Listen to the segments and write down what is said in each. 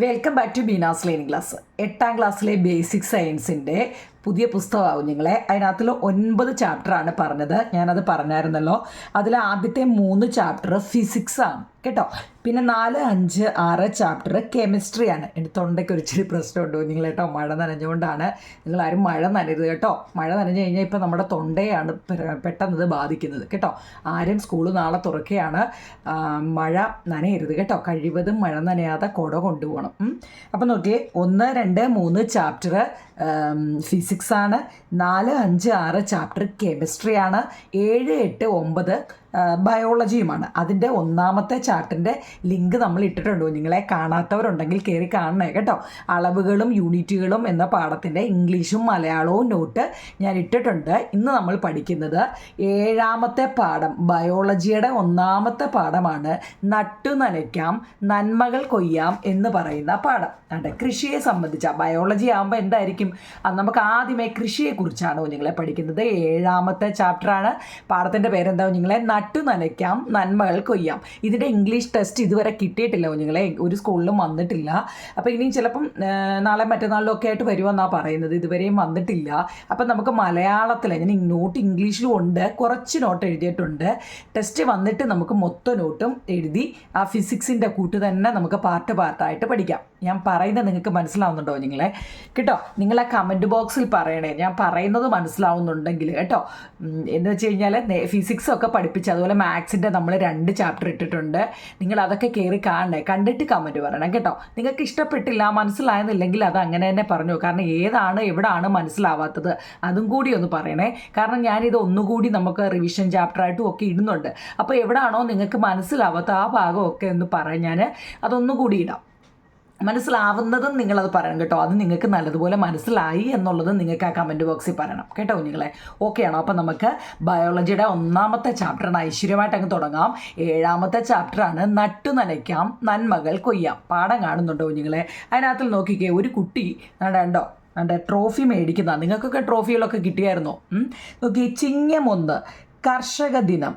Welcome back to Beena's learning class എട്ടാം ക്ലാസ്സിലെ basic സയൻസിന്റെ പുതിയ പുസ്തകമാവും നിങ്ങളെ. അതിനകത്തിൽ ഒൻപത് ചാപ്റ്ററാണ് പറഞ്ഞത്. ഞാനത് പറഞ്ഞായിരുന്നല്ലോ. അതിൽ ആദ്യത്തെ മൂന്ന് ചാപ്റ്റർ ഫിസിക്സ് ആണ് കേട്ടോ? പിന്നെ നാല് അഞ്ച് ആറ് ചാപ്റ്റർ കെമിസ്ട്രിയാണ്. എന്റെ തൊണ്ടയ്ക്ക് ഒരു ഇച്ചിരി പ്രശ്നമുണ്ട്. നിങ്ങൾ കേട്ടോ മഴ നനഞ്ഞുകൊണ്ടാണ്. നിങ്ങൾ ആരും മഴ നനരുത് കേട്ടോ. മഴ നനഞ്ഞു കഴിഞ്ഞാൽ ഇപ്പോൾ നമ്മുടെ തൊണ്ടയാണ് പെട്ടെന്ന് ഇത് ബാധിക്കുന്നത്. കേട്ടോ? ആരും സ്കൂൾ നാളെ തുറക്കുകയാണ്. മഴ നനയരുത് കേട്ടോ. കഴിവതും മഴ നനയാതെ കുട കൊണ്ടുപോകണം. അപ്പം നോക്കിയേ ഒന്ന് രണ്ട് മൂന്ന് ചാപ്റ്റർ ഫിസിക്സ് ആണ്. നാല് അഞ്ച് ആറ് ചാപ്റ്റർ കെമിസ്ട്രി ആണ്. ഏഴ് എട്ട് ഒമ്പത് ബയോളജിയുമാണ്. അതിന്റെ ഒന്നാമത്തെ ചാർട്ടിന്റെ ലിങ്ക് നമ്മൾ ഇട്ടിട്ടുണ്ട്. നിങ്ങളെ കാണാത്തവരുണ്ടെങ്കിൽ കയറി കാണണേ കേട്ടോ. അളവുകളും യൂണിറ്റുകളും എന്ന പാഠത്തിന്റെ ഇംഗ്ലീഷും മലയാളവും നോട്ട് ഞാൻ ഇട്ടിട്ടുണ്ട്. ഇന്ന് നമ്മൾ പഠിക്കുന്നത് ഏഴാമത്തെ പാഠം ബയോളജിയുടെ ഒന്നാമത്തെ പാഠമാണ് നട്ടു നനയ്ക്കാം നന്മകൾ കൊയ്യാം എന്ന് പറയുന്ന പാഠം. അതെ കൃഷിയെ സംബന്ധിച്ച ബയോളജി ആകുമ്പോൾ എന്തായിരിക്കും? അത് നമുക്ക് ആദ്യമേ കൃഷിയെക്കുറിച്ചാണ് നിങ്ങളെ പഠിക്കുന്നത്. ഏഴാമത്തെ ചാപ്റ്ററാണ്. പാഠത്തിന്റെ പേരെന്താ കുഞ്ഞുങ്ങളെ നട്ടു നനയ്ക്കാം നന്മകൾ കൊയ്യാം. ഇതിന്റെ ഇംഗ്ലീഷ് ടെസ്റ്റ് ഇതുവരെ കിട്ടിയിട്ടില്ല കുഞ്ഞുങ്ങളെ. ഒരു സ്കൂളിലും വന്നിട്ടില്ല. അപ്പോൾ ഇനിയും ചിലപ്പം നാളെ മറ്റന്നാളിലും ഒക്കെ ആയിട്ട് വരുമെന്നാണ് പറയുന്നത്. ഇതുവരെയും വന്നിട്ടില്ല. അപ്പം നമുക്ക് മലയാളത്തിൽ ഞാൻ നോട്ട് ഇംഗ്ലീഷിലും ഉണ്ട്. കുറച്ച് നോട്ട് എഴുതിയിട്ടുണ്ട്. ടെസ്റ്റ് വന്നിട്ട് നമുക്ക് മൊത്തം നോട്ടും എഴുതി ആ ഫിസിക്സിന്റെ കൂട്ട് തന്നെ നമുക്ക് പാർട്ട് പാർട്ടായിട്ട് പഠിക്കാം. ഞാൻ പറയുന്നത് നിങ്ങൾക്ക് മനസ്സിലാവുന്നുണ്ടോ നിങ്ങളെ കേട്ടോ? നിങ്ങൾ ആ കമന്റ് ബോക്സിൽ പറയണേ. ഞാൻ പറയുന്നത് മനസ്സിലാവുന്നുണ്ടെങ്കിൽ കേട്ടോ. എന്ന് വെച്ച് കഴിഞ്ഞാൽ ഫിസിക്സ് ഒക്കെ പഠിപ്പിച്ച് അതുപോലെ മാത്സിന്റെ നമ്മൾ രണ്ട് ചാപ്റ്റർ ഇട്ടിട്ടുണ്ട്. നിങ്ങൾ അതൊക്കെ കയറി കാണണേ. കണ്ടിട്ട് കമന്റ് പറയണം കേട്ടോ. നിങ്ങൾക്ക് ഇഷ്ടപ്പെട്ടില്ല മനസ്സിലായെന്നില്ലെങ്കിൽ അത് അങ്ങനെ തന്നെ പറഞ്ഞു. കാരണം ഏതാണ് എവിടാണ് മനസ്സിലാവാത്തത്? അതും കൂടി ഒന്ന് പറയണേ. കാരണം ഞാനിത് ഒന്നുകൂടി നമുക്ക് റിവിഷൻ ചാപ്റ്ററായിട്ടും ഒക്കെ ഇടുന്നുണ്ട്. അപ്പോൾ എവിടാണോ നിങ്ങൾക്ക് മനസ്സിലാവാത്ത ആ ഭാഗമൊക്കെ ഒന്ന് പറയാൻ ഞാൻ. അതൊന്നുകൂടി ഇടാം. മനസ്സിലാവുന്നതും നിങ്ങളത് പറയണം കേട്ടോ. അത് നിങ്ങൾക്ക് നല്ലതുപോലെ മനസ്സിലായി എന്നുള്ളത് നിങ്ങൾക്ക് ആ കമന്റ് ബോക്സിൽ പറയണം. കേട്ടോ കുഞ്ഞുങ്ങളെ? ഓക്കെ ആണോ? അപ്പം നമുക്ക് ബയോളജിയുടെ ഒന്നാമത്തെ ചാപ്റ്ററാണ് ഐശ്വര്യമായിട്ട് അങ്ങ് തുടങ്ങാം. ഏഴാമത്തെ ചാപ്റ്ററാണ് നട്ടു നനയ്ക്കാം നന്മകൾ കൊയ്യാം. പാഠം കാണുന്നുണ്ടോ കുഞ്ഞുങ്ങളെ? അതിനകത്തിൽ നോക്കിക്കേ ഒരു കുട്ടി നടണ്ടോ കണ്ട? ട്രോഫി മേടിക്കുന്ന നിങ്ങൾക്കൊക്കെ ട്രോഫികളൊക്കെ കിട്ടിയായിരുന്നോ? നോക്കി ചിങ്ങമൊന്ന് കർഷക ദിനം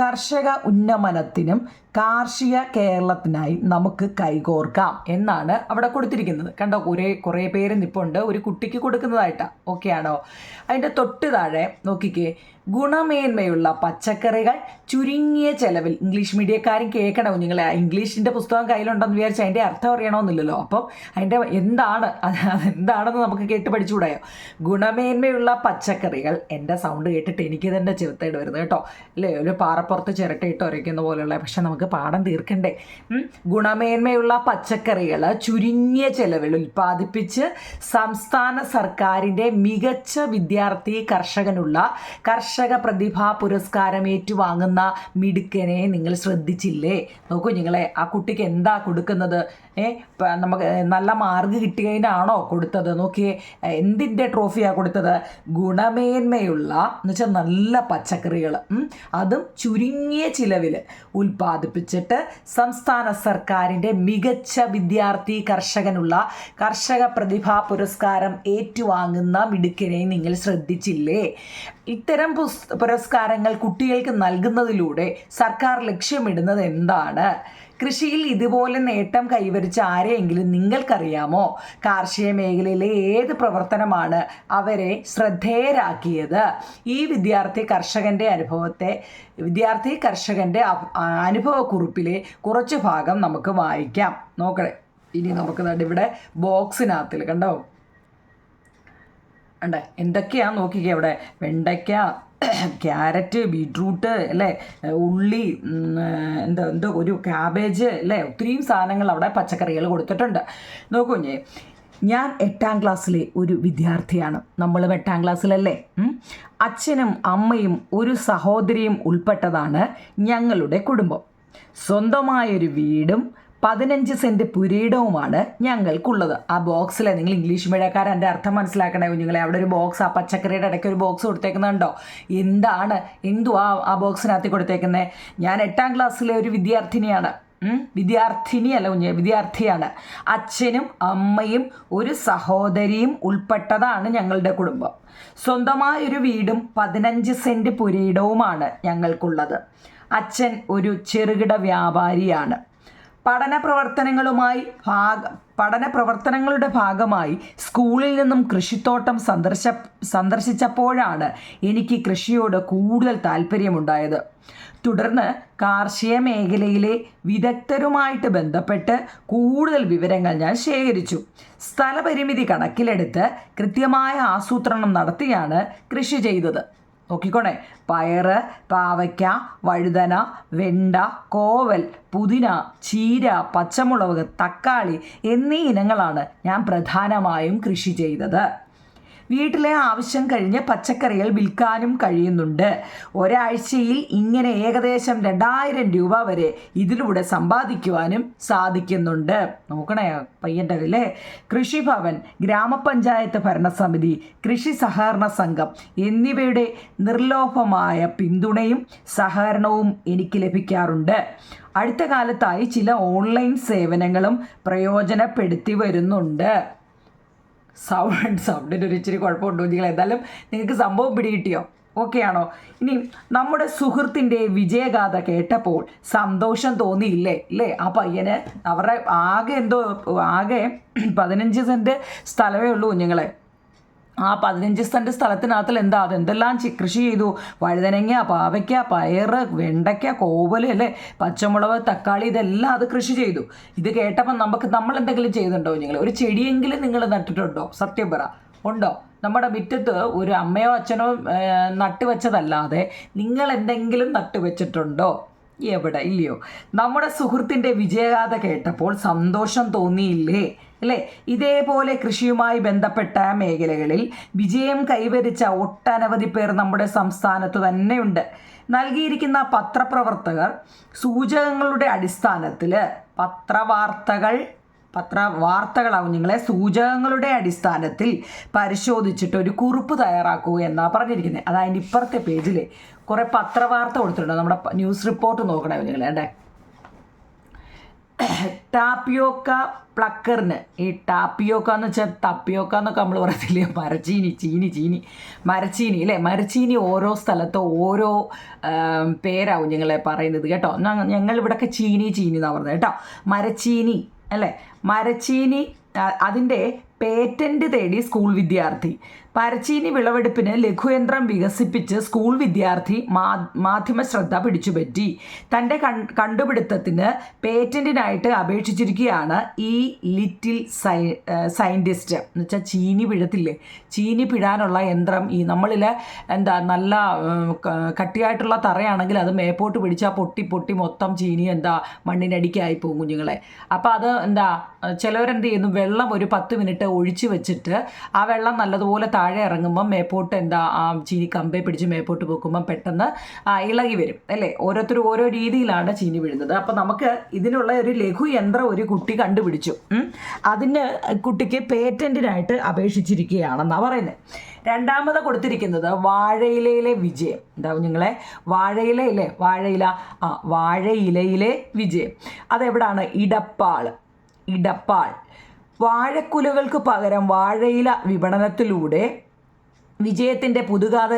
കർഷക ഉന്നമനത്തിനും കാർഷിക കേരളത്തിനായി നമുക്ക് കൈകോർക്കാം എന്നാണ് അവിടെ കൊടുത്തിരിക്കുന്നത്. കണ്ടോ കുറേ കുറേ പേര് നിപ്പുണ്ട്. ഒരു കുട്ടിക്ക് കൊടുക്കുന്നതായിട്ടാണ് ഓക്കെ ആണോ? അതിന്റെ തൊട്ട് താഴെ നോക്കിക്കേ. ഗുണമേന്മയുള്ള പച്ചക്കറികൾ ചുരുങ്ങിയ ചെലവിൽ ഇംഗ്ലീഷ് മീഡിയക്കാരും കേൾക്കണം? കുഞ്ഞുങ്ങളെ ഇംഗ്ലീഷിന്റെ പുസ്തകം കയ്യിലുണ്ടെന്ന് വിചാരിച്ച് അതിന്റെ അർത്ഥം അറിയണമെന്നില്ലല്ലോ അപ്പം അതിന്റെ എന്താണ് എന്താണെന്ന് നമുക്ക് കേട്ട് പഠിച്ചുകൂടായോ? ഗുണമേന്മയുള്ള പച്ചക്കറികൾ എന്റെ സൗണ്ട് കേട്ടിട്ട് എനിക്ക് തന്നെ ചെറുത്തായിട്ട് വരുന്നത് കേട്ടോ. അല്ലേ? ഒരു പാറപ്പുറത്ത് ചിരട്ടയിട്ട് ഉരയ്ക്കുന്ന പോലെയുള്ള പക്ഷെ നമുക്ക് പാഠം തീർക്കണ്ടേ. ഗുണമേന്മയുള്ള പച്ചക്കറികൾ ചുരുങ്ങിയ ചെലവിൽ ഉൽപ്പാദിപ്പിച്ച് സംസ്ഥാന സർക്കാരിന്റെ മികച്ച വിദ്യാർത്ഥി കർഷകനുള്ള കർഷക പ്രതിഭാ പുരസ്കാരം ഏറ്റുവാങ്ങുന്ന മിടുക്കനെ നിങ്ങൾ ശ്രദ്ധിച്ചില്ലേ? നോക്കൂ നിങ്ങളെ ആ കുട്ടിക്ക് എന്താ കൊടുക്കുന്നത്? നമുക്ക് നല്ല മാർക്ക് കിട്ടിയതിനാണോ കൊടുത്തത്? നോക്കിയേ എന്തിന്റെ ട്രോഫിയാണ് കൊടുത്തത്? ഗുണമേന്മയുള്ള എന്ന് വെച്ചാൽ നല്ല പച്ചക്കറികൾ. അതും ചുരുങ്ങിയ ചിലവിൽ ഉൽപ്പാദിപ്പിച്ചിട്ട് സംസ്ഥാന സർക്കാരിന്റെ മികച്ച വിദ്യാർത്ഥി കർഷകനുള്ള കർഷക പ്രതിഭാ പുരസ്കാരം ഏറ്റുവാങ്ങുന്ന മിടുക്കനെ നിങ്ങൾ ശ്രദ്ധിച്ചില്ലേ? ഇത്തരം പുരസ്കാരങ്ങൾ കുട്ടികൾക്ക് നൽകുന്നതിലൂടെ സർക്കാർ ലക്ഷ്യമിടുന്നത് എന്താണ്? കൃഷിയിൽ ഇതുപോലെ നേട്ടം കൈവരിച്ച ആരെയെങ്കിലും നിങ്ങൾക്കറിയാമോ? കാർഷിക മേഖലയിലെ ഏത് പ്രവർത്തനമാണ് അവരെ ശ്രദ്ധേയരാക്കിയത്? ഈ വിദ്യാർത്ഥി കർഷകന്റെ അനുഭവത്തെ വിദ്യാർത്ഥി കർഷകന്റെ അനുഭവക്കുറിപ്പിലെ കുറച്ച് ഭാഗം നമുക്ക് വായിക്കാം. നോക്കണേ. ഇനി നമുക്ക് ദാണ്ട് ഇവിടെ ബോക്സിനകത്തിൽ കണ്ടോ? അണ്ടേ എന്തൊക്കെയാ നോക്കിക്കേ ഇവിടെ വെണ്ടയ്ക്ക ക്യാരറ്റ് ബീട്രൂട്ട് അല്ലേ? ഉള്ളി എന്താ എന്തോ ഒരു ക്യാബേജ് അല്ലേ? ഒത്തിരിയും സാധനങ്ങൾ അവിടെ പച്ചക്കറികൾ കൊടുത്തിട്ടുണ്ട്. നോക്കൂ ഞേ ഞാൻ എട്ടാം ക്ലാസ്സിലെ ഒരു വിദ്യാർത്ഥിയാണ്. നമ്മളും എട്ടാം ക്ലാസ്സിലല്ലേ? അച്ഛനും അമ്മയും ഒരു സഹോദരിയും ഉൾപ്പെട്ടതാണ് ഞങ്ങളുടെ കുടുംബം. സ്വന്തമായൊരു വീടും പതിനഞ്ച് സെന്റ് പുരീടവുമാണ് ഞങ്ങൾക്കുള്ളത്. ആ ബോക്സിലെ നിങ്ങൾ ഇംഗ്ലീഷ് മീഡിയക്കാരൻ എന്റെ അർത്ഥം മനസ്സിലാക്കണേ കുഞ്ഞുങ്ങളെ. അവിടെ ഒരു ബോക്സ് ആ പച്ചക്കറിയുടെ ഇടയ്ക്ക് ഒരു ബോക്സ് കൊടുത്തേക്കുന്നുണ്ടോ? എന്താണ് എന്തുവാ ആ ബോക്സിനകത്ത് കൊടുത്തേക്കുന്നത് ഞാൻ എട്ടാം ക്ലാസ്സിലെ ഒരു വിദ്യാർത്ഥിനിയാണ്. വിദ്യാർത്ഥിനിയല്ല കുഞ്ഞ് വിദ്യാർത്ഥിയാണ്. അച്ഛനും അമ്മയും ഒരു സഹോദരിയും ഉൾപ്പെട്ടതാണ് ഞങ്ങളുടെ കുടുംബം. സ്വന്തമായൊരു വീടും പതിനഞ്ച് സെന്റ് പുരീടവുമാണ് ഞങ്ങൾക്കുള്ളത്. അച്ഛൻ ഒരു ചെറുകിട വ്യാപാരിയാണ്. പഠന പ്രവർത്തനങ്ങളുമായി ഭാഗ പഠന പ്രവർത്തനങ്ങളുടെ ഭാഗമായി സ്കൂളിൽ നിന്നും കൃഷിത്തോട്ടം സന്ദർശ സന്ദർശിച്ചപ്പോഴാണ് എനിക്ക് കൃഷിയോട് കൂടുതൽ താല്പര്യമുണ്ടായത് തുടർന്ന് കാർഷിക മേഖലയിലെ വിദഗ്ധരുമായിട്ട് ബന്ധപ്പെട്ട് കൂടുതൽ വിവരങ്ങൾ ഞാൻ ശേഖരിച്ചു. സ്ഥലപരിമിതി കണക്കിലെടുത്ത് കൃത്യമായ ആസൂത്രണം നടത്തിയാണ് കൃഷി ചെയ്തത്. നോക്കിക്കോണേ. പയറ് പാവയ്ക്ക വഴുതന വെണ്ട കോവൽ പുതിന ചീര പച്ചമുളക് തക്കാളി എന്നീ ഇനങ്ങളാണ് ഞാൻ പ്രധാനമായും കൃഷി ചെയ്തത്. വീട്ടിലെ ആവശ്യം കഴിഞ്ഞ് പച്ചക്കറികൾ വിൽക്കാനും കഴിയുന്നുണ്ട്. ഒരാഴ്ചയിൽ ഇങ്ങനെ ഏകദേശം രണ്ടായിരം രൂപ വരെ ഇതിലൂടെ സമ്പാദിക്കുവാനും സാധിക്കുന്നുണ്ട്. നോക്കണേ പയ്യന്റെ അല്ലേ കൃഷിഭവൻ ഗ്രാമപഞ്ചായത്ത് ഭരണസമിതി കൃഷി സഹകരണ സംഘം എന്നിവയുടെ നിർലോഭമായ പിന്തുണയും സഹകരണവും എനിക്ക് ലഭിക്കാറുണ്ട്. അടുത്ത കാലത്തായി ചില ഓൺലൈൻ സേവനങ്ങളും പ്രയോജനപ്പെടുത്തി വരുന്നുണ്ട്. സൗണ്ട് സൗണ്ടിന്റെ ഒരു ഇച്ചിരി കുഴപ്പമുണ്ടോ നിങ്ങൾ എന്തായാലും നിങ്ങൾക്ക് സംഭവം പിടികിട്ടിയോ? ഓക്കെ ആണോ? ഇനി നമ്മുടെ സുഹൃത്തിന്റെ വിജയഗാഥ കേട്ടപ്പോൾ സന്തോഷം തോന്നിയില്ലേ? ഇല്ലേ ആ പയ്യന് അവരുടെ ആകെ എന്തോ ആകെ പതിനഞ്ച് സെന്റ് സ്ഥലമേ ഉള്ളൂ കുഞ്ഞുങ്ങളെ. ആ പതിനഞ്ച് സെന്റ് സ്ഥലത്തിനകത്തിൽ എന്താ? അതെന്തെല്ലാം കൃഷി ചെയ്തു? വഴുതനങ്ങ പാവയ്ക്ക പയറ് വെണ്ടയ്ക്ക കോവൽ അല്ലേ? പച്ചമുളക് തക്കാളി ഇതെല്ലാം അത് കൃഷി ചെയ്തു. ഇത് കേട്ടപ്പോൾ നമുക്ക് നമ്മൾ എന്തെങ്കിലും ചെയ്തിട്ടുണ്ടോ നിങ്ങൾ? ഒരു ചെടിയെങ്കിലും നിങ്ങൾ നട്ടിട്ടുണ്ടോ? സത്യം പറ. ഉണ്ടോ? നമ്മുടെ മുറ്റത്ത് ഒരു അമ്മയോ അച്ഛനോ നട്ടുവെച്ചതല്ലാതെ നിങ്ങൾ എന്തെങ്കിലും നട്ടുവെച്ചിട്ടുണ്ടോ എവിടെ? ഇല്ലയോ? നമ്മുടെ സുഹൃത്തിന്റെ വിജയഗാഥ കേട്ടപ്പോൾ സന്തോഷം തോന്നിയില്ലേ? അല്ലേ? ഇതേപോലെ കൃഷിയുമായി ബന്ധപ്പെട്ട മേഖലകളിൽ വിജയം കൈവരിച്ച ഒട്ടനവധി പേർ നമ്മുടെ സംസ്ഥാനത്ത് തന്നെയുണ്ട്. നൽകിയിരിക്കുന്ന പത്രപ്രവർത്തകർ സൂചകങ്ങളുടെ അടിസ്ഥാനത്തിൽ പത്രവാർത്തകൾ പത്ര വാർത്തകളാവും നിങ്ങളെ സൂചകങ്ങളുടെ അടിസ്ഥാനത്തിൽ പരിശോധിച്ചിട്ട് ഒരു കുറിപ്പ് തയ്യാറാക്കുക എന്നാണ് പറഞ്ഞിരിക്കുന്നത്. അതായത് ഇപ്പുറത്തെ പേജിൽ കുറേ പത്രവാർത്ത കൊടുത്തിട്ടുണ്ട്. നമ്മുടെ ന്യൂസ് റിപ്പോർട്ട് നോക്കണേ നിങ്ങൾ ഏണ്ടേ ടാപ്പിയോക്ക പ്ലക്കറിന് ഈ ടാപ്പിയോക്ക എന്ന് വെച്ചാൽ തപ്പിയോക്ക എന്നൊക്കെ നമ്മൾ പറയത്തില്ലേ? മരച്ചീനി ചീനി ചീനി. മരച്ചീനി അല്ലേ? മരച്ചീനി ഓരോ സ്ഥലത്തോ ഓരോ പേരാവും ഞങ്ങളെ പറയുന്നത് കേട്ടോ. ഞങ്ങ- ഞങ്ങൾ ഇവിടെയൊക്കെ ചീനി ചീനി എന്നാണ് പറഞ്ഞത് കേട്ടോ. മരച്ചീനി അല്ലേ? മരച്ചീനി അതിന്റെ പേറ്റന്റ് തേടി സ്കൂൾ വിദ്യാർത്ഥി. പരച്ചീനി വിളവെടുപ്പിന് ലഘുയന്ത്രം വികസിപ്പിച്ച് സ്കൂൾ വിദ്യാർത്ഥി മാധ്യമ ശ്രദ്ധ പിടിച്ചുപറ്റി. തന്റെ കണ്ടുപിടുത്തത്തിന് പേറ്റന്റിനായിട്ട് അപേക്ഷിച്ചിരിക്കുകയാണ് ഈ ലിറ്റിൽ സൈ സയന്റിസ്റ്റ് എന്ന് വെച്ചാൽ ചീനി പിഴത്തില്ലേ? ചീനി പിഴാനുള്ള യന്ത്രം ഈ നമ്മളിൽ എന്താ നല്ല കട്ടിയായിട്ടുള്ള തറയാണെങ്കിൽ അത് മേപ്പോട്ട് പിടിച്ചാൽ പൊട്ടി പൊട്ടി മൊത്തം ചീനി എന്താ മണ്ണിനടിക്കായി പോകും കുഞ്ഞുങ്ങളെ. അപ്പോൾ അത് എന്താ ചിലവരെന്ത് ചെയ്യുന്നു വെള്ളം ഒരു പത്ത് മിനിറ്റ് ഒഴിച്ച് വെച്ചിട്ട് ആ വെള്ളം നല്ലതുപോലെ താഴെ ഇറങ്ങുമ്പം മേപ്പോട്ട് എന്താ ആ ചീനി കമ്പേ പിടിച്ച് മേപ്പോട്ട് പൊക്കുമ്പം പെട്ടെന്ന് ഇളകി വരും അല്ലേ? ഓരോരുത്തരും ഓരോ രീതിയിലാണ് ചീനി വീഴുന്നത്. അപ്പോൾ നമുക്ക് ഇതിനുള്ള ഒരു ലഘു യന്ത്രം ഒരു കുട്ടി കണ്ടുപിടിച്ചു. അതിന് കുട്ടിക്ക് പേറ്റന്റിനായിട്ട് അപേക്ഷിച്ചിരിക്കുകയാണെന്നാണ് പറയുന്നത് രണ്ടാമത് കൊടുത്തിരിക്കുന്നത് വാഴയിലയിലെ വിജയം. എന്താവും നിങ്ങളെ വാഴയിലയിലെ വാഴയില. ആ വാഴയിലയിലെ വിജയം. അതെവിടാണ്? ഇടപ്പാൾ ഇടപ്പാൾ. വാഴക്കുലകൾക്ക് പകരം വാഴയില വിപണനത്തിലൂടെ വിജയത്തിന്റെ പുതുകാത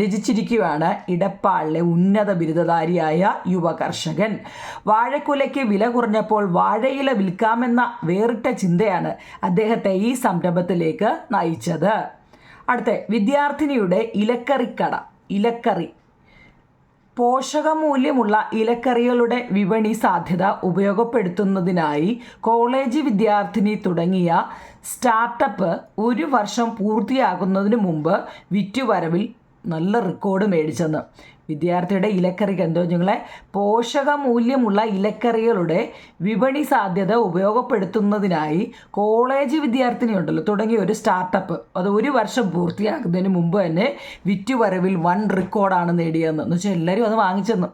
രചിച്ചിരിക്കുകയാണ് ഇടപ്പാളിലെ ഉന്നത ബിരുദധാരിയായ യുവ കർഷകൻ വാഴക്കുലയ്ക്ക് വില കുറഞ്ഞപ്പോൾ വാഴയില വിൽക്കാമെന്ന വേറിട്ട ചിന്തയാണ് അദ്ദേഹത്തെ ഈ സംരംഭത്തിലേക്ക് നയിച്ചത്. അടുത്ത വിദ്യാർത്ഥിനിയുടെ ഇലക്കറിക്കട ഇലക്കറി പോഷകമൂല്യമുള്ള ഇലക്കറികളുടെ വിപണി സാധ്യത ഉപയോഗപ്പെടുത്തുന്നതിനായി കോളേജ് വിദ്യാർത്ഥിനി തുടങ്ങിയ സ്റ്റാർട്ടപ്പ് ഒരു വർഷം പൂർത്തിയാകുന്നതിന് മുമ്പ് വിറ്റുവരവിൽ നല്ല റെക്കോർഡ് മേടിച്ചെന്ന്. വിദ്യാർത്ഥിയുടെ ഇലക്കറി നിങ്ങളെ പോഷകമൂല്യമുള്ള ഇലക്കറികളുടെ വിപണി സാധ്യത ഉപയോഗപ്പെടുത്തുന്നതിനായി കോളേജ് വിദ്യാർത്ഥിനി ഉണ്ടല്ലോ തുടങ്ങിയ ഒരു സ്റ്റാർട്ടപ്പ്. അത് ഒരു വർഷം പൂർത്തിയാക്കുന്നതിന് മുമ്പ് തന്നെ വിറ്റുവരവിൽ വൺ റെക്കോർഡാണ് നേടിയതെന്ന്. എന്ന് വെച്ചാൽ എല്ലാവരും അത് വാങ്ങിച്ചെന്ന്.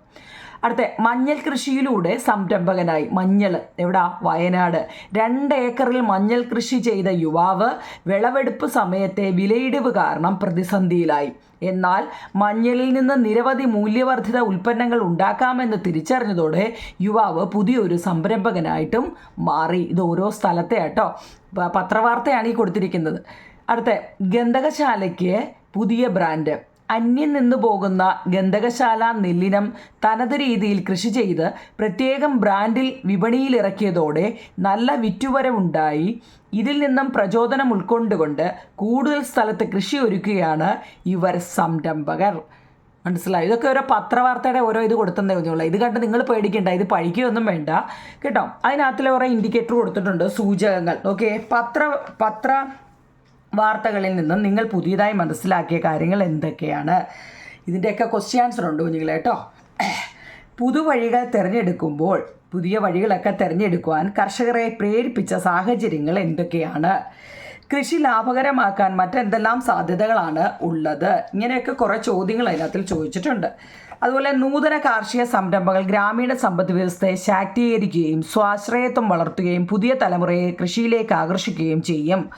അടുത്ത മഞ്ഞൾ കൃഷിയിലൂടെ സംരംഭകനായി. മഞ്ഞൾ എവിടാ? വയനാട്. രണ്ട് ഏക്കറിൽ മഞ്ഞൾ കൃഷി ചെയ്ത യുവാവ് വിളവെടുപ്പ് സമയത്തെ വിലയിടിവ് കാരണം പ്രതിസന്ധിയിലായി. എന്നാൽ മഞ്ഞളിൽ നിന്ന് നിരവധി മൂല്യവർദ്ധിത ഉൽപ്പന്നങ്ങൾ ഉണ്ടാക്കാമെന്ന് തിരിച്ചറിഞ്ഞതോടെ യുവാവ് പുതിയൊരു സംരംഭകനായിട്ടും മാറി. ഇത് ഓരോ സ്ഥലത്തെ കേട്ടോ പത്രവാർത്തയാണ് ഈ കൊടുത്തിരിക്കുന്നത്. അടുത്ത ഗന്ധകശാലയ്ക്ക് പുതിയ ബ്രാൻഡ്. അന്യം നിന്നു പോകുന്ന ഗന്ധകശാല നെല്ലിനം തനത് രീതിയിൽ കൃഷി ചെയ്ത് പ്രത്യേകം ബ്രാൻഡിൽ വിപണിയിലിറക്കിയതോടെ നല്ല വിറ്റുവരവുണ്ടായി. ഇതിൽ നിന്നും പ്രചോദനം ഉൾക്കൊണ്ടുകൊണ്ട് കൂടുതൽ സ്ഥലത്ത് കൃഷി ഒരുക്കുകയാണ് ഇവർ സംരംഭകർ. മനസ്സിലായി? ഇതൊക്കെ ഓരോ പത്രവാർത്തയുടെ ഓരോ ഇത് കൊടുത്തതേ കുഞ്ഞുള്ള ഇത് കണ്ട് നിങ്ങൾ പേടിക്കേണ്ട ഇത് പഴിക്കുകയൊന്നും വേണ്ട. കേട്ടോ? അതിനകത്തിൽ കുറേ ഇൻഡിക്കേറ്റർ കൊടുത്തിട്ടുണ്ട് സൂചകങ്ങൾ. ഓക്കെ പത്ര പത്ര വാർത്തകളിൽ നിന്നും നിങ്ങൾ പുതിയതായി മനസ്സിലാക്കിയ കാര്യങ്ങൾ എന്തൊക്കെയാണ്? ഇതിന്റെയൊക്കെ ക്വസ്റ്റ്യൻ ആൻസർ ഉണ്ട് കുഞ്ഞുങ്ങളെ കേട്ടോ. പുതുവഴികൾ തിരഞ്ഞെടുക്കുമ്പോൾ പുതിയ വഴികളൊക്കെ തിരഞ്ഞെടുക്കുവാൻ കർഷകരെ പ്രേരിപ്പിച്ച സാഹചര്യങ്ങൾ എന്തൊക്കെയാണ്? കൃഷി ലാഭകരമാക്കാൻ മറ്റെന്തെല്ലാം സാധ്യതകളാണ് ഉള്ളത്? ഇങ്ങനെയൊക്കെ കുറേ ചോദ്യങ്ങൾ അതിനകത്തിൽ ചോദിച്ചിട്ടുണ്ട്. അതുപോലെ നൂതന കാർഷിക സംരംഭങ്ങൾ ഗ്രാമീണ സമ്പദ് വ്യവസ്ഥയെ ശാക്തീകരിക്കുകയും സ്വാശ്രയത്വം വളർത്തുകയും പുതിയ തലമുറയെ കൃഷിയിലേക്ക് ആകർഷിക്കുകയും ചെയ്യും.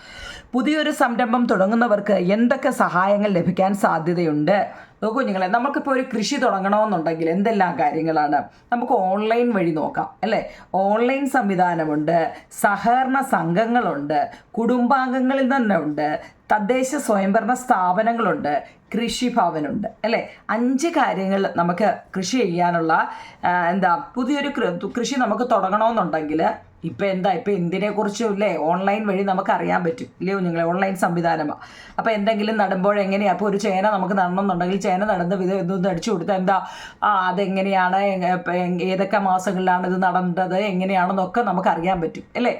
പുതിയൊരു സംരംഭം തുടങ്ങുന്നവർക്ക് എന്തൊക്കെ സഹായങ്ങൾ ലഭിക്കാൻ സാധ്യതയുണ്ട്? നോക്കൂ കുഞ്ഞുങ്ങളെ നമുക്കിപ്പോൾ ഒരു കൃഷി തുടങ്ങണമെന്നുണ്ടെങ്കിൽ എന്തെല്ലാം കാര്യങ്ങളാണ്? നമുക്ക് ഓൺലൈൻ വഴി നോക്കാം അല്ലേ? ഓൺലൈൻ സംവിധാനമുണ്ട് സഹകരണ സംഘങ്ങളുണ്ട് കുടുംബാംഗങ്ങളിൽ തന്നെ ഉണ്ട് തദ്ദേശ സ്വയംഭരണ സ്ഥാപനങ്ങളുണ്ട് കൃഷിഭവനുണ്ട് അല്ലേ? അഞ്ച് കാര്യങ്ങൾ നമുക്ക് കൃഷി ചെയ്യാനുള്ള എന്താ പുതിയൊരു കൃഷി നമുക്ക് തുടങ്ങണമെന്നുണ്ടെങ്കിൽ ഇപ്പം എന്താ? ഇപ്പം എന്തിനെക്കുറിച്ചും ഇല്ലേ? ഓൺലൈൻ വഴി നമുക്ക് അറിയാൻ പറ്റും. ഇല്ലയോ നിങ്ങളെ ഓൺലൈൻ സംവിധാനമാണ് അപ്പോൾ എന്തെങ്കിലും നടുമ്പോൾ എങ്ങനെയാണ് അപ്പോൾ ഒരു ചേന നമുക്ക് നടണമെന്നുണ്ടെങ്കിൽ ചേന നടന്ന വിധം ഇതൊന്നും അടിച്ചു കൊടുത്താൽ എന്താ? ആ അതെങ്ങനെയാണ്? ഏതൊക്കെ മാസങ്ങളിലാണ് ഇത് നടേണ്ടത് എങ്ങനെയാണെന്നൊക്കെ നമുക്ക് അറിയാൻ പറ്റും. അല്ലേ?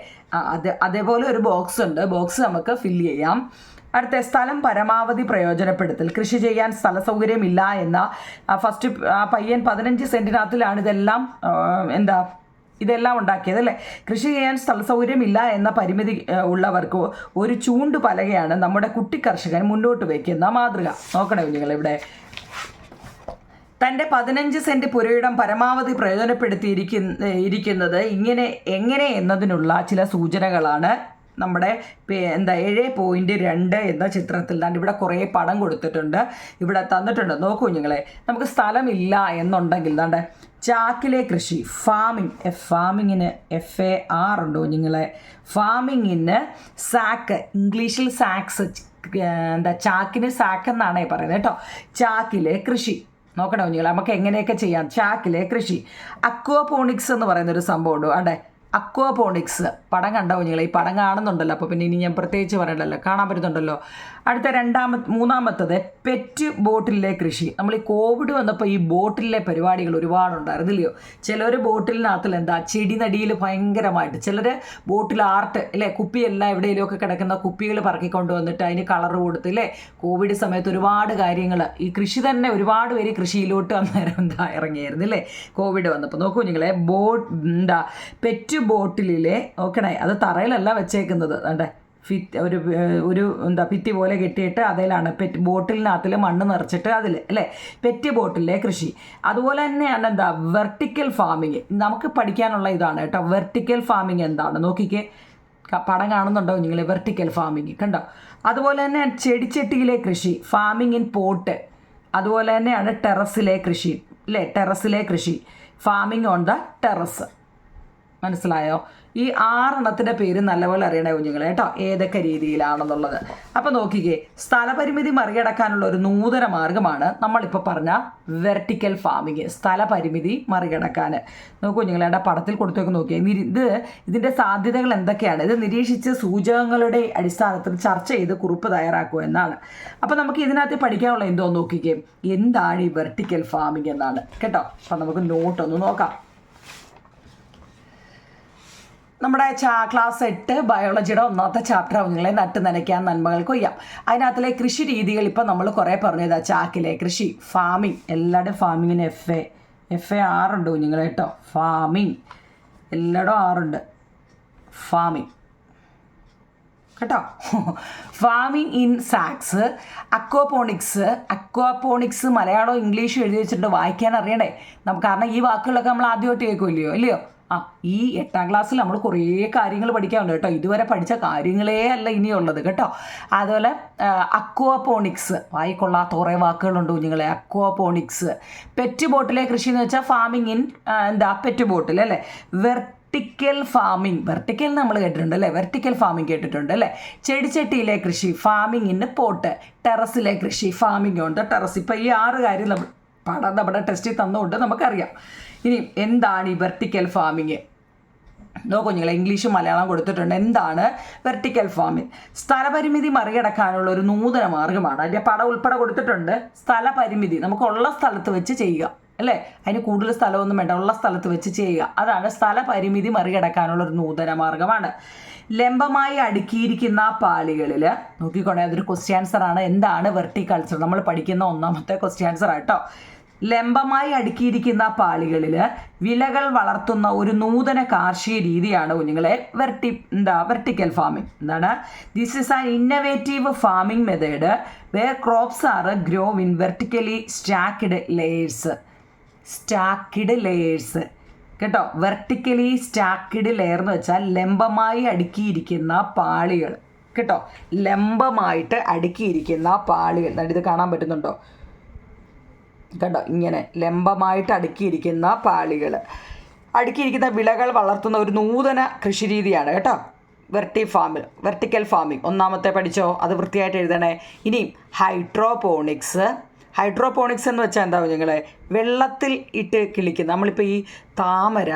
അത് അതേപോലെ ഒരു ബോക്സ് ഉണ്ട്. ബോക്സ് നമുക്ക് ഫില്ല് ചെയ്യാം. അടുത്ത സ്ഥലം പരമാവധി പ്രയോജനപ്പെടുത്തൽ. കൃഷി ചെയ്യാൻ സ്ഥല സൗകര്യമില്ല എന്ന ഫസ്റ്റ് പയ്യൻ പതിനഞ്ച് സെന്റിനകത്തിലാണ് ഇതെല്ലാം എന്താ ഇതെല്ലാം ഉണ്ടാക്കിയത് അല്ലേ? കൃഷി ചെയ്യാൻ സ്ഥല സൗകര്യമില്ല എന്ന പരിമിതി ഉള്ളവർക്ക് ഒരു ചൂണ്ട് പലകയാണ് നമ്മുടെ കുട്ടി കർഷകൻ മുന്നോട്ട് വയ്ക്കുന്ന മാതൃക. നോക്കണേ നിങ്ങൾ ഇവിടെ. തന്റെ പതിനഞ്ച് സെന്റ് പുരയിടം പരമാവധി പ്രയോജനപ്പെടുത്തിയിരിക്കുന്ന ഇരിക്കുന്നത് ഇങ്ങനെ എങ്ങനെ എന്നതിനുള്ള ചില സൂചനകളാണ് നമ്മുടെ എന്താ ഏഴ് പോയിന്റ് രണ്ട് എന്ന ചിത്രത്തിൽ തന്നെ ഇവിടെ കുറേ പടം കൊടുത്തിട്ടുണ്ട്. ഇവിടെ തന്നിട്ടുണ്ട്. നോക്കൂ കുഞ്ഞുങ്ങളെ നമുക്ക് സ്ഥലമില്ല എന്നുണ്ടെങ്കിൽ ദാണ്ടെ ചാക്കിലെ കൃഷി ഫാമിംഗ് ഫാമിങ്ങിന് എഫ് എ ആർ ഉണ്ടോ നിങ്ങളെ ഫാമിങ്ങിന് സാക്ക് ഇംഗ്ലീഷിൽ സാക്സ് എന്താ ചാക്കിന് സാക്ക് എന്നാണ് പറയുന്നത് കേട്ടോ. ചാക്കിലെ കൃഷി. നോക്കണോ നിങ്ങൾ നമുക്ക് എങ്ങനെയൊക്കെ ചെയ്യാം? ചാക്കിലെ കൃഷി. അക്വാപോണിക്സ് എന്ന് പറയുന്നൊരു സംഭവമുണ്ട് അതെ അക്വാപോണിക്സ് പടം കണ്ടോ നിങ്ങൾ ഈ പടം കാണുന്നുണ്ടല്ലോ. അപ്പോൾ പിന്നെ ഇനി ഞാൻ പ്രത്യേകിച്ച് പറയണ്ടല്ലോ. കാണാൻ പറ്റുന്നുണ്ടല്ലോ. അടുത്ത രണ്ടാമത്തെ മൂന്നാമത്തത് പെറ്റ് ബോട്ടിലെ കൃഷി. നമ്മൾ ഈ കോവിഡ് വന്നപ്പോൾ ഈ ബോട്ടിലെ പരിപാടികൾ ഒരുപാടുണ്ടായിരുന്നില്ലയോ? ചിലർ ബോട്ടിലിനകത്തിൽ എന്താ ചെടി നടിയിൽ ഭയങ്കരമായിട്ട് ചിലർ ബോട്ടിൽ ആർട്ട് അല്ലേ കുപ്പിയെല്ലാം എവിടെയെങ്കിലുമൊക്കെ കിടക്കുന്ന കുപ്പികൾ പറക്കിക്കൊണ്ട് വന്നിട്ട് അതിന് കളർ കൊടുത്ത് അല്ലേ കോവിഡ് സമയത്ത് ഒരുപാട് കാര്യങ്ങൾ ഈ കൃഷി തന്നെ ഒരുപാട് പേര് കൃഷിയിലോട്ട് അന്നേരം എന്താ ഇറങ്ങിയായിരുന്നു അല്ലേ കോവിഡ് വന്നപ്പോൾ. നോക്കൂ നിങ്ങളെ ബോട്ട് എന്താ പെറ്റ് ബോട്ടിലെ ഓക്കണേ അത് തറയിലല്ല വെച്ചേക്കുന്നത് അതെ ഫിറ്റ് ഒരു ഒരു എന്താ ഭിത്തി പോലെ കെട്ടിയിട്ട് അതിലാണ് പെറ്റ് ബോട്ടിലിനകത്തിൽ മണ്ണ് നിറച്ചിട്ട് അതിൽ അല്ലേ? പെറ്റ് ബോട്ടിലെ കൃഷി. അതുപോലെ തന്നെയാണ് എന്താ വെർട്ടിക്കൽ ഫാമിങ്. നമുക്ക് പഠിക്കാനുള്ള ഇതാണ് കേട്ടോ. വെർട്ടിക്കൽ ഫാമിങ് എന്താണ്? നോക്കിക്കേ. പടം കാണുന്നുണ്ടോ നിങ്ങൾ വെർട്ടിക്കൽ ഫാമിങ് കണ്ടോ? അതുപോലെ തന്നെ ചെടിച്ചട്ടിയിലെ കൃഷി ഫാമിങ് ഇൻ പോട്ട്. അതുപോലെ തന്നെയാണ് ടെറസിലെ കൃഷി അല്ലേ? ടെറസിലെ കൃഷി. Farming on the terrace. മനസ്സിലായോ? ഈ ആറെണ്ണത്തിന്റെ പേര് നല്ലപോലെ അറിയണേ കുഞ്ഞുങ്ങളെ കേട്ടോ. ഏതൊക്കെ രീതിയിലാണെന്നുള്ളത്. അപ്പോൾ നോക്കിക്കേ സ്ഥലപരിമിതി മറികടക്കാനുള്ള ഒരു നൂതന മാർഗമാണ് നമ്മളിപ്പോൾ പറഞ്ഞ വെർട്ടിക്കൽ ഫാമിങ് സ്ഥലപരിമിതി മറികടക്കാൻ നോക്കൂ കുഞ്ഞുങ്ങളെ എന്റെ പടത്തിൽ കൊടുത്തൊക്കെ നോക്കിയേ. ഇത് ഇതിന്റെ സാധ്യതകൾ എന്തൊക്കെയാണ്? ഇത് നിരീക്ഷിച്ച് സൂചകങ്ങളുടെ അടിസ്ഥാനത്തിൽ ചർച്ച ചെയ്ത് കുറിപ്പ് തയ്യാറാക്കുക എന്നാണ്. അപ്പോൾ നമുക്ക് ഇതിനകത്ത് പഠിക്കാനുള്ള എന്തോ നോക്കിക്കേ. എന്താണ് ഈ വെർട്ടിക്കൽ ഫാമിംഗ് എന്നാണ്. കേട്ടോ? അപ്പം നമുക്ക് നോട്ടൊന്ന് നോക്കാം. നമ്മുടെ ചാ ക്ലാസ് എട്ട് ബയോളജിയുടെ ഒന്നാമത്തെ ചാപ്റ്റർ അവങ്ങളെ നട്ട് നനയ്ക്കാൻ നന്മകൾ കൊയ്യാം അതിനകത്തിലെ കൃഷി രീതികൾ ഇപ്പം നമ്മൾ കുറേ പറഞ്ഞതാ ചാക്കിലെ കൃഷി ഫാമിംഗ് എല്ലാവരുടെയും ഫാമിങ്ങിന് എഫ് എ എഫ് എ ആറുണ്ട് കുഞ്ഞുങ്ങൾ കേട്ടോ. ഫാമിംഗ് എല്ലായിടും ആറുണ്ട് ഫാമിംഗ് കേട്ടോ? Farming in sacks aquaponics aquaponics Malayalam ഇംഗ്ലീഷും എഴുതി വെച്ചിട്ടുണ്ട്. വായിക്കാൻ അറിയണേ നമുക്ക് കാരണം ഈ വാക്കുകളൊക്കെ നമ്മൾ ആദ്യമായിട്ട് കേൾക്കുമല്ലയോ ഇല്ലയോ? ആ ഈ എട്ടാം ക്ലാസ്സിൽ നമ്മൾ കുറേ കാര്യങ്ങൾ പഠിക്കാനുണ്ട് കേട്ടോ. ഇതുവരെ പഠിച്ച കാര്യങ്ങളേ അല്ല ഇനിയുള്ളത് കേട്ടോ. അതുപോലെ അക്വാപോണിക്സ് വായിക്കൊള്ളാത്ത കുറേ വാക്കുകളുണ്ട് കുഞ്ഞുങ്ങളെ. അക്വാപോണിക്സ് പെറ്റ് ബോട്ടിലെ കൃഷി എന്ന് വെച്ചാൽ ഫാമിംഗ് ഇൻ എന്താ പെറ്റ് ബോട്ടിൽ അല്ലേ? വെർ വെർട്ടിക്കൽ ഫാമിംഗ് വെർട്ടിക്കൽ നമ്മൾ കേട്ടിട്ടുണ്ട് അല്ലേ? വെർട്ടിക്കൽ ഫാമിംഗ് കേട്ടിട്ടുണ്ട് അല്ലേ? ചെടിച്ചട്ടിയിലെ കൃഷി ഫാമിംഗ് ഇൻ പോട്ട് ടെറസിലെ കൃഷി ഫാമിംഗ് ഉണ്ട് ടെറസ് ഇപ്പോൾ ഈ ആറ് കാര്യം നമ്മൾ പടം നമ്മുടെ ടെസ്റ്റിൽ തന്നുകൊണ്ട് നമുക്കറിയാം. ഇനി എന്താണ് ഈ വെർട്ടിക്കൽ ഫാമിങ് നോക്കൂ നിങ്ങൾ ഇംഗ്ലീഷ് മലയാളം കൊടുത്തിട്ടുണ്ട്. എന്താണ് വെർട്ടിക്കൽ ഫാമിംഗ് സ്ഥലപരിമിതി മറികടക്കാനുള്ള ഒരു നൂതന മാർഗമാണ്. അതിന്റെ പടം ഉൾപ്പെടെ കൊടുത്തിട്ടുണ്ട്. സ്ഥലപരിമിതി നമുക്കുള്ള സ്ഥലത്ത് വെച്ച് ചെയ്യുക അല്ലേ? അതിന് കൂടുതൽ സ്ഥലമൊന്നും വേണ്ട ഉള്ള സ്ഥലത്ത് വെച്ച് ചെയ്യുക. അതാണ് സ്ഥലപരിമിതി മറികടക്കാനുള്ള ഒരു നൂതന മാർഗമാണ്. ലംബമായി അടുക്കിയിരിക്കുന്ന പാളികളിൽ നോക്കിക്കോണേ അതൊരു ക്വസ്റ്റ്യൻ ആൻസർ ആണ്. എന്താണ് വെർട്ടിക്കൾച്ചർ നമ്മൾ പഠിക്കുന്ന ഒന്നാമത്തെ ക്വസ്റ്റ്യൻ ആൻസർ ആട്ടോ ലംബമായി അടുക്കിയിരിക്കുന്ന പാളികളിൽ വിലകൾ വളർത്തുന്ന ഒരു നൂതന കാർഷിക രീതിയാണ് കുഞ്ഞുങ്ങളെ വെർട്ടി എന്താ വെർട്ടിക്കൽ ഫാമിംഗ്. എന്താണ്? This is an innovative farming method where crops are grow in vertically stacked layers stacked layers കേട്ടോ? വെർട്ടിക്കലി സ്റ്റാക്കിഡ് ലെയർ എന്ന് വെച്ചാൽ ലംബമായി അടുക്കിയിരിക്കുന്ന പാളികൾ. കേട്ടോ? ലംബമായിട്ട് അടുക്കിയിരിക്കുന്ന പാളികൾ. ഇത് കാണാൻ പറ്റുന്നുണ്ടോ? കണ്ടോ? ഇങ്ങനെ ലംബമായിട്ട് അടുക്കിയിരിക്കുന്ന പാളികൾ അടുക്കിയിരിക്കുന്ന വിളകൾ വളർത്തുന്ന ഒരു നൂതന കൃഷി രീതിയാണ് കേട്ടോ. വെർട്ടി ഫാമിൽ വെർട്ടിക്കൽ ഫാമിംഗ്. ഒന്നാമത്തെ പഠിച്ചോ? അത് വൃത്തിയായിട്ട് എഴുതണേ. ഇനിയും ഹൈഡ്രോപോണിക്സ്. ഹൈഡ്രോപോണിക്സ് എന്ന് വെച്ചാൽ എന്താവും നിങ്ങളെ വെള്ളത്തിൽ ഇട്ട് കിളിക്കുന്ന നമ്മളിപ്പോൾ ഈ താമര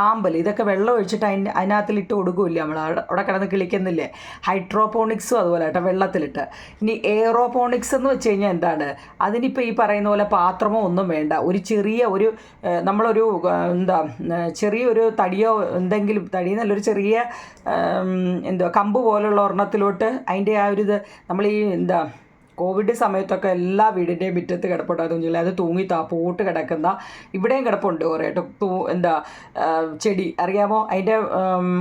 ആമ്പൽ ഇതൊക്കെ വെള്ളം ഒഴിച്ചിട്ട് അതിന്റെ അതിനകത്തിൽ ഇട്ട് കൊടുക്കില്ല നമ്മൾ അവിടെ കിടന്ന് കിളിക്കുന്നില്ലേ? ഹൈഡ്രോപോണിക്സും അതുപോലെ കേട്ടോ വെള്ളത്തിലിട്ട്. ഇനി എയറോപോണിക്സ് എന്ന് വെച്ച് കഴിഞ്ഞാൽ എന്താണ്? അതിനിപ്പോൾ ഈ പറയുന്ന പോലെ പാത്രമോ ഒന്നും വേണ്ട. ഒരു ചെറിയ ഒരു നമ്മളൊരു എന്താ ചെറിയൊരു തടിയോ എന്തെങ്കിലും തടി നല്ലൊരു ചെറിയ എന്തോ കമ്പ് പോലുള്ള ഒരെണ്ണത്തിലോട്ട് അതിന്റെ ആ ഒരു ഇത് നമ്മൾ ഈ എന്താ കോവിഡ് സമയത്തൊക്കെ എല്ലാ വീടിന്റെയും മുറ്റത്ത് കിടപ്പുണ്ടായിരുന്നു കുഞ്ഞിലെ അത് തൂങ്ങി താപ്പോട്ട് കിടക്കുന്ന ഇവിടെയും കിടപ്പുണ്ട് കുറേ തൂ എന്താ ചെടി. അറിയാമോ? അതിന്റെ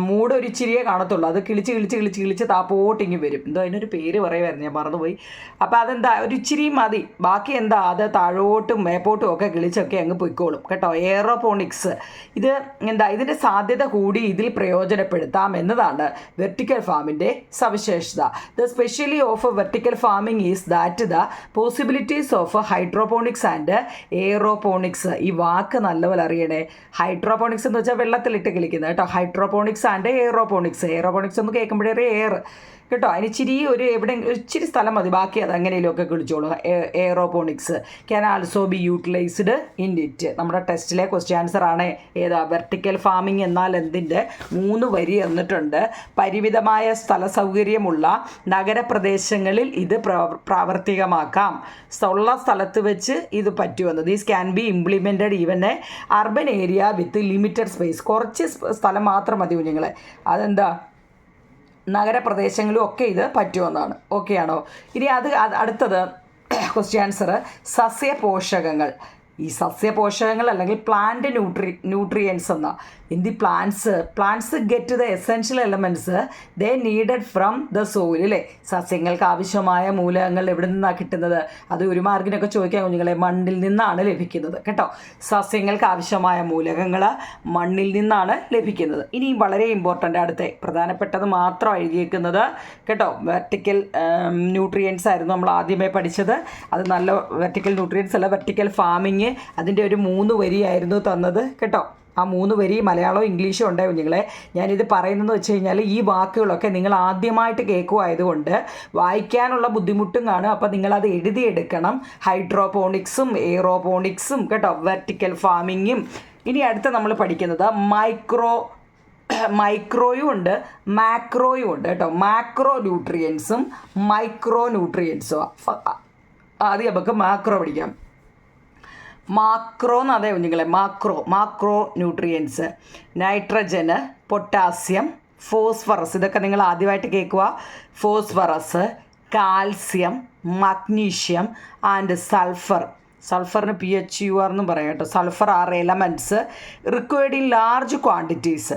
മൂട് ഒരു ഇച്ചിരിയേ കാണത്തുള്ളൂ. അത് കിളിച്ച് കിളിച്ച് കിളിച്ച് കിളിച്ച് താപ്പോട്ട് ഇങ്ങ് വരും. എന്തോ അതിനൊരു പേര് പറയുമായിരുന്നു ഞാൻ മറന്നുപോയി. അപ്പോൾ അതെന്താ ഒരു ഇച്ചിരി മതി. ബാക്കി എന്താ അത് താഴോട്ടും മേപ്പോട്ടും ഒക്കെ കിളിച്ചൊക്കെ അങ്ങ് പൊയ്ക്കോളും. കേട്ടോ എയറോപോണിക്സ്. ഇത് എന്താ ഇതിന്റെ സാധ്യത കൂടി ഇതിൽ പ്രയോജനപ്പെടുത്താം എന്നതാണ് വെർട്ടിക്കൽ ഫാമിന്റെ സവിശേഷത. The specialty of vertical farming is that the possibilities of hydroponics and aeroponics ഈ വാക്ക് നല്ലപോലെ അറിയണേ. ഹൈഡ്രോപോണിക്സ് എന്ന് വെച്ചാൽ വെള്ളത്തിലിട്ട് കളിക്കുന്നത് കേട്ടോ. ഹൈഡ്രോപോണിക്സ് ആൻഡ് എയറോപോണിക്സ് എയറോപോണിക്സ് എന്ന് കേൾക്കുമ്പോഴേ എയർ കേട്ടോ അതിന് ഇച്ചിരി ഒരു എവിടെ ഇച്ചിരി സ്ഥലം മതി. ബാക്കി അത് എങ്ങനെയൊക്കെ കിളിച്ചോളൂ. Aeroponics can also be utilized in it നമ്മുടെ ടെസ്റ്റിലെ ക്വസ്റ്റ്യൻ ആൻസർ ആണ് ഏതാ? വെർട്ടിക്കൽ ഫാമിംഗ് എന്നാൽ എന്തിന്റെ? മൂന്ന് വരി എന്നിട്ടുണ്ട്. പരിമിതമായ സ്ഥല സൗകര്യമുള്ള നഗരപ്രദേശങ്ങളിൽ ഇത് പ്രാവർത്തികമാക്കാം. ഉള്ള സ്ഥലത്ത് വെച്ച് ഇത് പറ്റുമെന്ന്. These can be implemented even a urban area with limited space കുറച്ച് സ്ഥലം മാത്രം മതി കുഞ്ഞുങ്ങളെ അതെന്താ? നഗരപ്രദേശങ്ങളിലും ഒക്കെ ഇത് പറ്റുമെന്നാണ്. ഓക്കെ ആണോ? ഇനി അത് അടുത്തത് ക്വസ്റ്റ്യൻ ആൻസർ സസ്യപോഷകങ്ങൾ. ഈ സസ്യപോഷകങ്ങൾ അല്ലെങ്കിൽ പ്ലാന്റ് ന്യൂട്രി ന്യൂട്രിയൻസ് എന്ന. In the plants plants get the essential elements they needed from the soil അല്ലേ സസ്യങ്ങൾക്ക് ആവശ്യമായ മൂലകങ്ങൾ എവിടെ നിന്നാണ് കിട്ടുന്നത്? അത് ഒരു മാർഗിനൊക്കെ ചോദിക്കാൻ കുഞ്ഞുങ്ങളെ. മണ്ണിൽ നിന്നാണ് ലഭിക്കുന്നത് കേട്ടോ. സസ്യങ്ങൾക്ക് ആവശ്യമായ മൂലകങ്ങൾ മണ്ണിൽ നിന്നാണ് ലഭിക്കുന്നത്. ഇനി വളരെ ഇമ്പോർട്ടന്റ് അടുത്ത പ്രധാനപ്പെട്ടത് മാത്രം എഴുതിയേക്കുന്നത് കേട്ടോ. വെർട്ടിക്കൽ ന്യൂട്രിയൻസ് ആയിരുന്നു നമ്മൾ ആദ്യമേ പഠിച്ചത്. അത് നല്ല വെർട്ടിക്കൽ ന്യൂട്രിയൻസ് അല്ല വെർട്ടിക്കൽ ഫാമിങ് അതിന്റെ ഒരു മൂന്ന് വരിയായിരുന്നു തന്നത്. കേട്ടോ? ആ മൂന്ന് വരി മലയാളവും ഇംഗ്ലീഷും ഉണ്ട് കുഞ്ഞുങ്ങളെ. ഞാനിത് പറയുന്നതെന്ന് വെച്ച് കഴിഞ്ഞാൽ ഈ വാക്കുകളൊക്കെ നിങ്ങൾ ആദ്യമായിട്ട് കേൾക്കുമായതുകൊണ്ട് വായിക്കാനുള്ള ബുദ്ധിമുട്ടും കാണും. അപ്പോൾ നിങ്ങളത് എഴുതിയെടുക്കണം. ഹൈഡ്രോപോണിക്സും എയറോപോണിക്സും കേട്ടോ? വെർട്ടിക്കൽ ഫാമിങ്ങും. ഇനി അടുത്ത നമ്മൾ പഠിക്കുന്നത് മൈക്രോ മൈക്രോയും ഉണ്ട് മാക്രോയും ഉണ്ട് കേട്ടോ? മാക്രോ ന്യൂട്രിയൻസും മൈക്രോ ന്യൂട്രിയൻസും ആദ്യം നമുക്ക് മാക്രോ പഠിക്കാം. മാക്രോ എന്ന് അതേ കുഞ്ഞുങ്ങളെ. Macro macro nutrients nitrogen potassium phosphorus. ഇതൊക്കെ നിങ്ങൾ ആദ്യമായിട്ട് കേൾക്കുക. Phosphorus calcium magnesium and sulphur. സൾഫറിന് P H U R എന്നും പറയാം കേട്ടോ. Sulphur are elements required in large quantities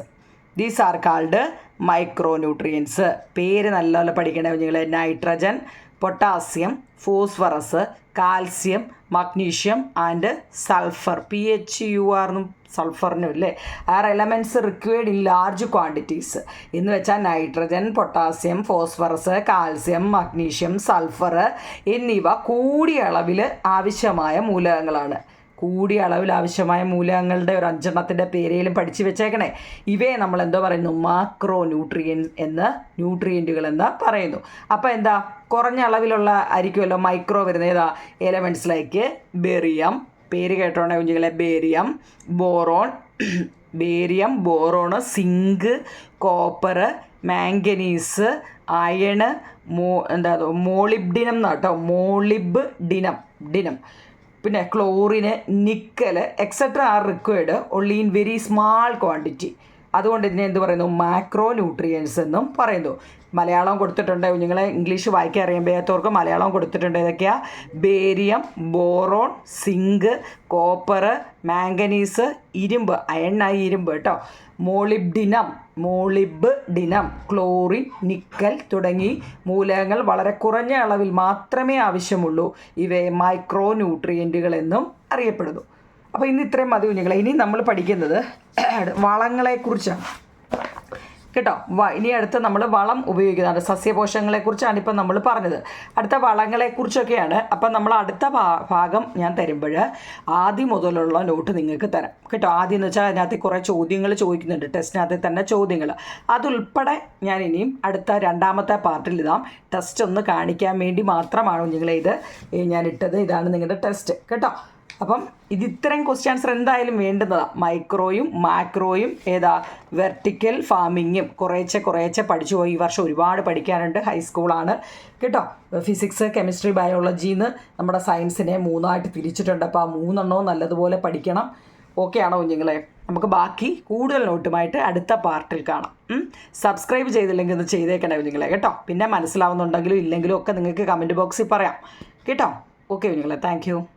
these are called micro nutrients പേര് നല്ലപോലെ പഠിക്കണേ കുഞ്ഞുങ്ങളെ. Nitrogen potassium phosphorus calcium magnesium and sulphur. P H U ആർന്നും സൾഫറിനും ഇല്ലേ? Are elements required in large quantities എന്ന് വെച്ചാൽ nitrogen potassium phosphorus calcium magnesium sulphur എന്നിവ കൂടിയ അളവിൽ ആവശ്യമായ മൂലകങ്ങളാണ്. കൂടിയ അളവിൽ ആവശ്യമായ മൂലകങ്ങളുടെ ഒരു അഞ്ചെണ്ണത്തിന്റെ പേരേലും പഠിച്ചു വെച്ചേക്കണേ. ഇവയെ നമ്മൾ എന്തോ പറയുന്നു? മാക്രോ ന്യൂട്രിയൻ എന്ന് ന്യൂട്രിയന്റുകൾ എന്ന് പറയുന്നു. അപ്പോൾ എന്താ? കുറഞ്ഞ അളവിലുള്ള ആയിരിക്കുമല്ലോ മൈക്രോ വരുന്ന ഏതാ? എലമെന്റ്സിലേക്ക് ബെറിയം പേര് കേട്ടോണ്ടേ കുഞ്ഞുങ്ങളെ? Barium boron barium boron zinc copper manganese iron mo എന്താ മോളിബ്ഡിനം എന്നാട്ടോ മോളിബ് ഡിനം ഡിനം പിന്നെ chlorine nickel etcetera are required only in very small quantity അതുകൊണ്ട് ഇതിനെ എന്ത് പറയുന്നു? മാക്രോ ന്യൂട്രിയൻസ് എന്നും പറയുന്നു. മലയാളം കൊടുത്തിട്ടുണ്ട്. നിങ്ങൾ ഇംഗ്ലീഷ് വായിക്കാൻ അറിയാൻ വയ്യാത്തവർക്ക് മലയാളം കൊടുത്തിട്ടുണ്ട്. ഇതൊക്കെയാ barium boron zinc copper manganese ഇരുമ്പ്. അയണ്ണായി ഇരുമ്പ് കേട്ടോ. Molybdenum. Molybdenum chlorine nickel തുടങ്ങി മൂലകങ്ങൾ വളരെ കുറഞ്ഞ അളവിൽ മാത്രമേ ആവശ്യമുള്ളൂ. ഇവയെ മൈക്രോ ന്യൂട്രിയന്റുകൾ എന്നും അറിയപ്പെടുന്നു. അപ്പോൾ ഇന്ന് ഇത്രയും മതി കുഞ്ഞുങ്ങളെ ഇനി നമ്മൾ പഠിക്കുന്നത് വളങ്ങളെക്കുറിച്ചാണ്. കേട്ടോ ഇനി അടുത്ത് നമ്മൾ വളം ഉപയോഗിക്കുന്നുണ്ട്. സസ്യപോഷകങ്ങളെക്കുറിച്ചാണ് ഇപ്പം നമ്മൾ പറഞ്ഞത്. അടുത്ത വളങ്ങളെ കുറിച്ചൊക്കെയാണ് അപ്പം നമ്മൾ അടുത്ത ഭാഗം ഞാൻ തരുമ്പോൾ ആദ്യം മുതലുള്ള നോട്ട് നിങ്ങൾക്ക് തരാം. കേട്ടോ ആദ്യം എന്ന് വെച്ചാൽ അതിനകത്ത് കുറേ ചോദ്യങ്ങൾ ചോദിക്കുന്നുണ്ട്. ടെസ്റ്റിനകത്ത് തന്നെ ചോദ്യങ്ങൾ. അതുൾപ്പെടെ ഞാൻ ഇനിയും അടുത്ത രണ്ടാമത്തെ പാർട്ടിൽ ഇതാം. ടെസ്റ്റ് ഒന്ന് കാണിക്കാൻ വേണ്ടി മാത്രമാണ് നിങ്ങളെ ഇത് ഞാൻ ഇട്ടത്? ഇതാണ് നിങ്ങളുടെ ടെസ്റ്റ്. കേട്ടോ അപ്പം ഇത് ഇത്രയും ക്വസ്റ്റ്യൻ ആൻസർ എന്തായാലും വേണ്ടുന്നതാണ് മൈക്രോയും മാക്രോയും ഏതാ വെർട്ടിക്കൽ ഫാമിങ്ങും കുറേച്ചെ കുറേച്ചെ പഠിച്ചു പോയി. ഈ വർഷം ഒരുപാട് പഠിക്കാനുണ്ട്. ഹൈസ്കൂളാണ് കേട്ടോ? ഫിസിക്സ് കെമിസ്ട്രി ബയോളജിന്ന് നമ്മുടെ സയൻസിനെ മൂന്നായിട്ട് തിരിച്ചിട്ടുണ്ട്. അപ്പോൾ ആ മൂന്നെണ്ണവും നല്ലതുപോലെ പഠിക്കണം. ഓക്കെ ആണോ കുഞ്ഞുങ്ങളെ? നമുക്ക് ബാക്കി കൂടുതൽ നോട്ടുമായിട്ട് അടുത്ത പാർട്ടിൽ കാണാം. സബ്സ്ക്രൈബ് ചെയ്തില്ലെങ്കിൽ ഒന്ന് ചെയ്തേക്കണേ കുഞ്ഞുങ്ങളെ. കേട്ടോ? പിന്നെ മനസ്സിലാവുന്നുണ്ടെങ്കിലും ഇല്ലെങ്കിലും ഒക്കെ നിങ്ങൾക്ക് കമന്റ് ബോക്സിൽ പറയാം. കേട്ടോ? ഓക്കെ കുഞ്ഞുങ്ങളെ. താങ്ക്